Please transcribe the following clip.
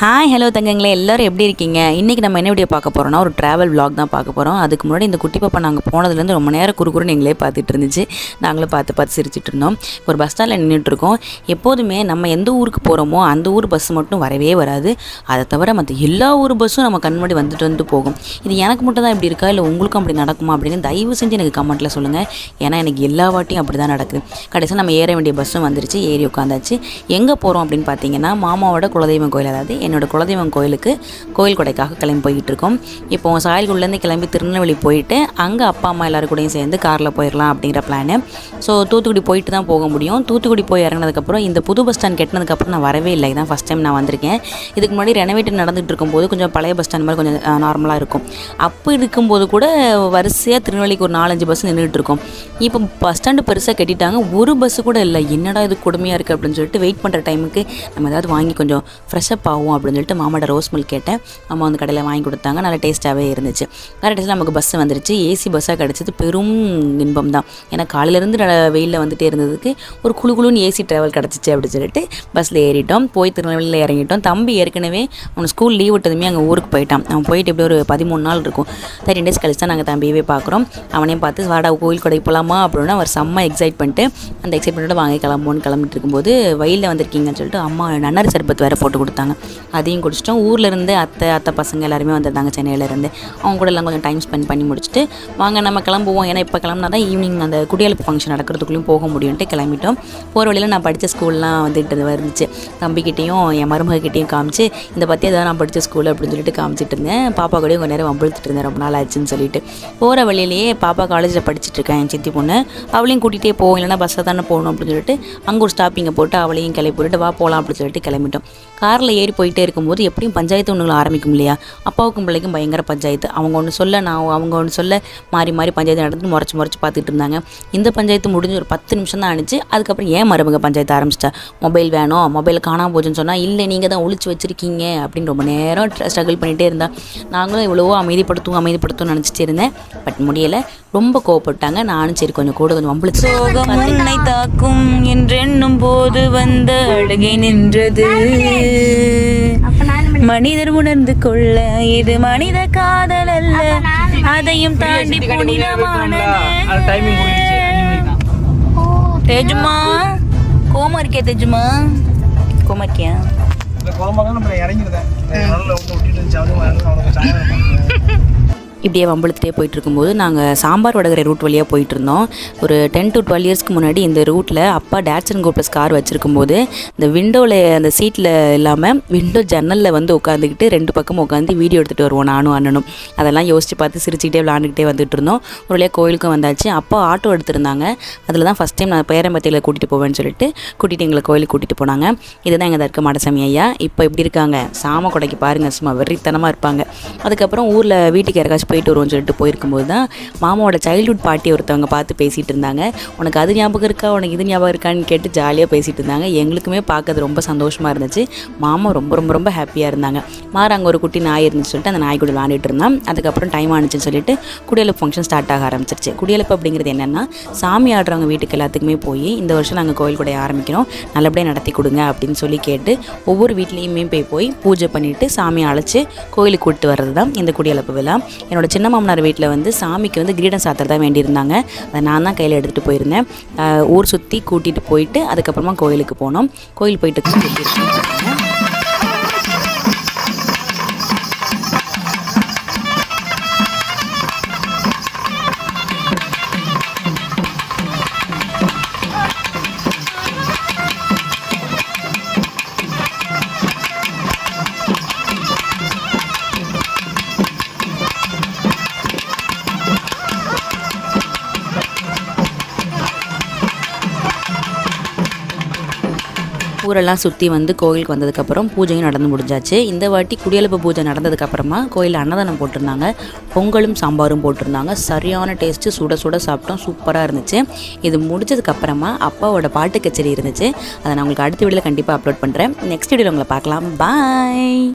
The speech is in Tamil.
ஹாய் ஹலோ தங்கங்களே எல்லோரும் எப்படி இருக்கீங்க? இன்றைக்கி நம்ம என்ன வீடியோ பார்க்க போகிறோம்னா ஒரு ட்ராவல் vlog தான் பார்க்க போகிறோம் அதுக்கு முன்னாடி இந்த குட்டி பாப்பா நாங்கள் போனதுலேருந்து ரொம்ப நேரம் குறுகுறுன்னு எங்களே பார்த்துட்டு இருந்துச்சு. நாங்களும் பார்த்து பார்த்து சிரிச்சிட்டு இருந்தோம். ஒரு பஸ் ஸ்டாண்டில் நின்றுட்டு இருக்கோம். எப்போதுமே நம்ம எந்த ஊருக்கு போகிறோமோ அந்த ஊர் பஸ் மட்டும் வரவே வராது. அதை தவிர மற்ற எல்லா ஊர் பஸ்ஸும் நம்ம கண் முன்னாடி வந்துட்டு வந்து போகும். இது எனக்கு மட்டும் தான் இப்படி இருக்கா? இல்லை உங்களுக்கும் அப்படி நடக்குமா? அப்படின்னு தயவு செஞ்சு எனக்கு கமெண்ட்டில் சொல்லுங்கள் ஏன்னா எனக்கு எல்லா வாட்டியும் அப்படி தான் நடக்குது. கடைசியாக நம்ம ஏற வேண்டிய பஸ்ஸும் வந்துருச்சு. ஏறி உட்காந்தாச்சு. எங்கே போகிறோம் அப்படின்னு பார்த்தீங்கன்னா மாமாவோட குலதெய்வம் கோயில். அதாவது என்னோடய குலதெய்வம் கோயிலுக்கு கோயில் கொடைக்காக கிளம்பி போய்கிட்டு இருக்கோம் இப்போ சாயல்குள்ளேருந்து கிளம்பி திருநெல்வேலி போயிட்டு அங்கே அப்பா அம்மா எல்லாரும் கூடயும் சேர்ந்து காரில் போயிடலாம் அப்படிங்கிற பிளானு ஸோ தூத்துக்குடி போயிட்டு தான் போக முடியும். தூத்துக்குடி போய் இறங்கினதுக்கப்புறம் இந்த புது பஸ் ஸ்டாண்ட் கட்டினதுக்கப்புறம் நான் வரவே இல்லை. இதான் ஃபஸ்ட் டைம் நான் வந்திருக்கேன். இதுக்கு முன்னாடி ரெனோவேட் நடந்துகிட்டு இருக்கும்போது கொஞ்சம் பழைய பஸ் ஸ்டாண்ட் மாதிரி கொஞ்சம் நார்மலாக இருக்கும். அப்போ இருக்கும்போது கூட வரிசையாக திருநெல்வேலிக்கு ஒரு நாலஞ்சு பஸ் நின்றுட்டு இருக்கும் இப்போ பஸ் ஸ்டாண்டு பெருசாக கட்டிட்டாங்க. ஒரு பஸ்ஸு கூட இல்லை. என்னடா இது கொடுமையாக இருக்குது அப்படின்னு சொல்லிட்டு வெயிட் பண்ணுற டைமுக்கு நம்ம ஏதாவது வாங்கி கொஞ்சம் ஃப்ரெஷ்அப் ஆகும் அப்படின்னு சொல்லிட்டு மாமாட்ட ரோஸ் மில்க் கேட்டேன். மாமா வந்து கடையில் வாங்கி கொடுத்தாங்க. நல்லா டேஸ்ட்டாகவே இருந்துச்சு. கரெக்டாக நமக்கு பஸ் வந்துருச்சு. ஏசி பஸ்ஸாக கிடச்சது பெரும் இன்பம் தான். ஏன்னா காலையிலேருந்து வெயிலில் வந்துட்டே இருந்ததுக்கு ஒரு குழு குழுன்னு ஏசி ட்ராவல் கிடச்சிச்சு அப்படின்னு சொல்லிட்டு பஸ்ஸில் ஏறிட்டோம். போய் திருநெல்வேலியில் இறங்கிட்டோம். தம்பி ஏற்கனவே அவன் ஸ்கூல் லீவ் விட்டதுமே அங்கே ஊருக்கு போயிட்டான். அவன் போயிட்டு எப்படி ஒரு பதிமூணு நாள் இருக்கும். தேர்ட்டின் டேஸ் கழிச்சு தான் நாங்கள் தம்பியவே பார்க்குறோம். அவனையும் பார்த்து வாடா கோயில் கொடை போகலாமா அப்படின்னா அவர் செம்ம எக்ஸைட் பண்ணிட்டு அந்த எக்ஸைட்மெண்ட்டோட வாங்கி கிளம்போன்னு கிளம்பிட்டு இருக்கும்போது வயலில் வந்திருக்கீங்கன்னு சொல்லிட்டு அம்மா நன்னாரி சர்பத் வேறு போட்டு கொடுத்தாங்க. அதையும் குடிச்சிட்டோம். ஊரில் இருந்து அத்தை அத்தை பசங்க எல்லாருமே வந்திருந்தாங்க சென்னையிலேருந்து அவங்க கூட எல்லாம் கொஞ்சம் டைம் ஸ்பெண்ட் பண்ணி முடிச்சுட்டு வாங்க நம்ம கிளம்புவோம். ஏன்னா இப்போ கிளம்புனா தான் ஈவினிங் அந்த குடியலப்பு ஃபங்க்ஷன் நடக்கிறதுக்குள்ளேயும் போக முடியும்ட்டு கிளம்பிட்டோம். போகிற வழியில் நான் படித்த ஸ்கூல்லாம் வந்துட்டு இருந்துச்சு. தம்பிக்கிட்டேயும் என் மருமகிட்டையும் காமிச்சு இந்த பற்றி தான் நான் படித்த ஸ்கூல் அப்படின்னு சொல்லிட்டு காமிச்சிட்டு இருந்தேன். பாப்பா கூடயும் கொஞ்சம் நேரம் வம்பிழுத்துட்டு இருந்தேன். ரொம்ப நாள் ஆச்சுன்னு சொல்லிட்டு. போகிற வழியிலேயே பாப்பா காலேஜில் படிச்சுட்டு இருக்கேன் என் சித்தி பொண்ணு. அவளையும் கூட்டிகிட்டே போவோம் இல்லைன்னா பஸ்ஸில் தானே போகணும் அப்படின்னு சொல்லிட்டு அங்கே ஒரு ஸ்டாப்பிங்கை போட்டு அவளையும் கிளம்பி விட்டுட்டு வா போகலாம் அப்படின்னு சொல்லிட்டு கிளம்பிட்டோம். காரில் ஏறி போயிட்டு இருக்கும்போது எப்படியும் பஞ்சாயத்து ஒன்றுங்களை ஆரம்பிக்கும் இல்லையா? அப்பாவுக்கும் பிள்ளைக்கும் பயங்கர பஞ்சாயத்து. அவங்க ஒன்று சொல்ல நான் அவங்க ஒன்று சொல்ல மாறி மாறி பஞ்சாயத்து நடந்து முறைச்சி முறைச்சி பார்த்துட்டு இருந்தாங்க. இந்த பஞ்சாயத்து முடிஞ்சு ஒரு பத்து நிமிஷம் தான் ஆனிச்சு. அதுக்கப்புறம் ஏன் மருமக பஞ்சாயத்து ஆரம்பிச்சிட்டா மொபைல் வேணும் மொபைல் காணாம போச்சுன்னு சொன்னால் இல்லை நீங்கள் தான் ஒழிச்சு வச்சுருக்கீங்க. அப்படின்னு ரொம்ப நேரம் ஸ்ட்ரகிள் பண்ணிகிட்டே இருந்தா. நாங்களும் இவ்வளவோ அமைதிப்படுத்தும் அமைதிப்படுத்தும்னு நினச்சிட்டு இருந்தேன். பட் முடியலை. ரொம்ப கோவப்பட்டாங்க. நானும் சரி கொஞ்சம் கூட கொஞ்சம் வம்பிழுச்சு சோகம் உன்னை தாக்கும் என்றெண்ணும் போது வந்த அழுகை நின்றது. மனிதர் உணர்ந்து கொள்ள இது மனித காதல் அல்ல அதையும் தாண்டி தேஜுமா கோமா இருக்கே தேஜுமா கோமா இருக்கியா நம்ம இறங்கிருந்தேன் விட்டுட்டு இப்படியே வம்பளத்துட்டே போயிட்டு இருக்கும்போது நாங்கள் சாம்பார் வடகரை ரூட் வழியாக போயிட்டு இருந்தோம் ஒரு டென் டு டுவெல் இயர்ஸ்க்கு முன்னாடி இந்த ரூட்டில் அப்பா டேட்சன் கோப்ளஸ் கார் வச்சுருக்கும்போது இந்த விண்டோவில் அந்த சீட்டில் இல்லாமல் விண்டோ ஜன்னலில் வந்து உட்காந்துக்கிட்டு ரெண்டு பக்கம் உட்காந்து வீடியோ எடுத்துகிட்டு வருவோம் நானும் அண்ணனும். அதெல்லாம் யோசித்து பார்த்து சிரிச்சுக்கிட்டே விளாண்டுக்கிட்டே வந்துட்டு இருந்தோம் ஒரு வழியாக கோயிலுக்கும் வந்தாச்சு. அப்பா ஆட்டோ எடுத்திருந்தாங்க. அதில் தான் ஃபஸ்ட் டைம் நான் பேரம்பத்தியில் கூட்டிகிட்டு போவேன்னு சொல்லிட்டு கூட்டிகிட்டு எங்களை கோயிலுக்கு கூட்டிகிட்டு போனாங்க. இதுதான் எங்கள் தர்க்க மாடசாமி ஐயா. இப்போ இப்படி இருக்காங்க. சாம கொடைக்கு பாருங்கள் சும்மா வெறித்தனமாக இருப்பாங்க. அதுக்கப்புறம் ஊரில் வீட்டுக்கு யாருக்காச்சும் போயிட்டு வருவோம்னு சொல்லிட்டு போயிருக்கும்போது தான் மாமாவோட சைல்ட்ஹுட் பாட்டி ஒருத்தவங்க பார்த்து பேசிகிட்டு இருந்தாங்க. உனக்கு அது ஞாபகம் இருக்கா? உனக்கு இது ஞாபகம் இருக்கான்னு கேட்டு ஜாலியாக பேசிகிட்டு இருந்தாங்க. எங்களுக்குமே பார்க்கறது ரொம்ப சந்தோஷமாக இருந்துச்சு. மாமா ரொம்ப ரொம்ப ரொம்ப ஹாப்பியாக இருந்தாங்க. மாற அங்கே ஒரு குட்டி நாய் இருந்துச்சு சொல்லிட்டு அந்த நாய் கூட விளாண்டுட்டு இருந்தான். அதுக்கப்புறம் டைம் ஆனிச்சுன்னு சொல்லிட்டு குடியலப்பு ஃபங்க்ஷன் ஸ்டார்ட் ஆக ஆரம்பிச்சிருச்சு. குடியலப்பு அப்படிங்கிறது என்னென்னா சாமி ஆடுறவங்க வீட்டுக்கு எல்லாத்துக்குமே போய் இந்த வருஷம் நாங்கள் கோயில் கூட ஆரம்பிக்கிறோம். நல்லபடியாக நடத்தி கொடுங்க அப்படின்னு சொல்லி கேட்டு ஒவ்வொரு வீட்லேயுமே போய் போய் பூஜை பண்ணிவிட்டு சாமியை அழைச்சி கோயிலுக்கு கூப்பிட்டு வர்றது தான் இந்த குடியலப்பு விழா. என்னோட சின்ன மாமனார் வீட்டில் வந்து சாமிக்கு வந்து கிரீடம் சாத்திரதா வேண்டியிருந்தாங்க. அதை நான் தான் கையில் எடுத்துகிட்டு போயிருந்தேன். ஊர் சுற்றி கூட்டிகிட்டு போயிட்டு அதுக்கப்புறமா கோயிலுக்கு போனோம். கோயில் போயிட்டு ஊரெல்லாம் சுற்றி வந்து கோயிலுக்கு வந்ததுக்கப்புறம் பூஜையும் நடந்து முடிஞ்சாச்சு. இந்த வாட்டி குடியலப்பு பூஜை நடந்ததுக்கப்புறமா கோயிலில் அன்னதானம் போட்டிருந்தாங்க. பொங்கலும் சாம்பாரும் போட்டிருந்தாங்க. சரியான டேஸ்ட்டு சுட சுட சாப்பிட்டோம். சூப்பராக இருந்துச்சு. இது முடிச்சதுக்கப்புறமா அப்பாவோட பாட்டு கச்சேரி இருந்துச்சு. அதை நான் உங்களுக்கு அடுத்த வீடியோவில் கண்டிப்பாக அப்லோட் பண்ணுறேன் நெக்ஸ்ட் வீடியோவில் உங்களை பார்க்கலாம். பாய்